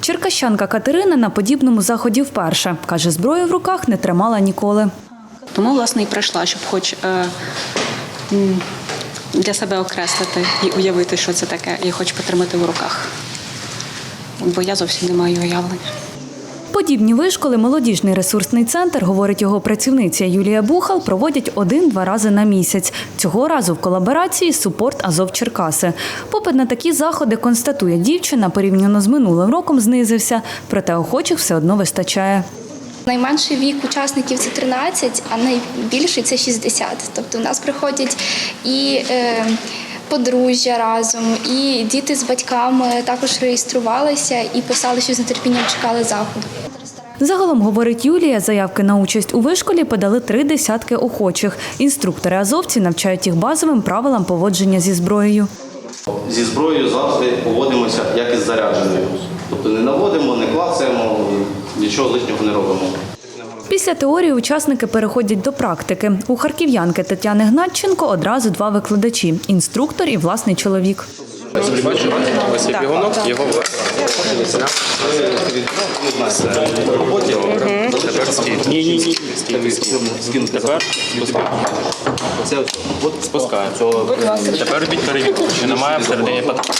Черкащанка Катерина на подібному заході вперше. Каже, зброю в руках не тримала ніколи. Тому, власне, і прийшла, щоб хоч е, для себе окреслити і уявити, що це таке, і хоч потримати в руках. Бо я зовсім не маю уявлення. Подібні вишколи молодіжний ресурсний центр, говорить його працівниця Юлія Бухал, проводять один-два рази на місяць. Цього разу в колаборації Супорт Азов Черкаси. Попит на такі заходи констатує дівчина, порівняно з минулим роком знизився, проте охочих все одно вистачає. Найменший вік учасників це 13, а найбільший це 60. Тобто у нас приходять і е, подружжя разом, і діти з батьками також реєструвалися і писали, що з нетерпінням чекали заходу. Загалом, говорить Юлія, заявки на участь у вишколі подали три десятки охочих. Інструктори азовці навчають їх базовим правилам поводження зі зброєю. Зі зброєю завжди поводимося як із зарядженою. Тобто не наводимо, не клацаємо, нічого лишнього не робимо. Після теорії учасники переходять до практики. У харків'янки Тетяни Гнатченко одразу два викладачі інструктор і власний чоловік. Ось бігунок, його Тепер стій. Ні, ні. Тепер спускаємо. Тепер робіть перевірку, чи немає всередині патрона.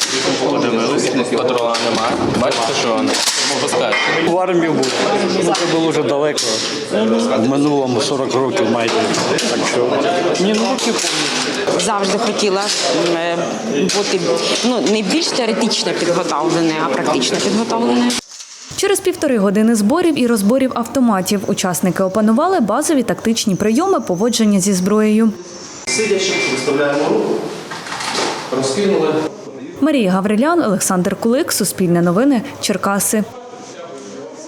Подивились, патрона немає. Бачите, що воно? Спускаєте. В армії був. Ну, це було вже далеко. В минулому 40 років майже. Так що ні, ну роки завжди хотіла е, бути ну не більш теоретично підготовленою, а практично підготовленою. Через півтори години зборів і розборів автоматів учасники опанували базові тактичні прийоми поводження зі зброєю. Сидячи, виставляємо руку, розкинули. Марія Гаврилян, Олександр Кулик, Суспільне новини, Черкаси.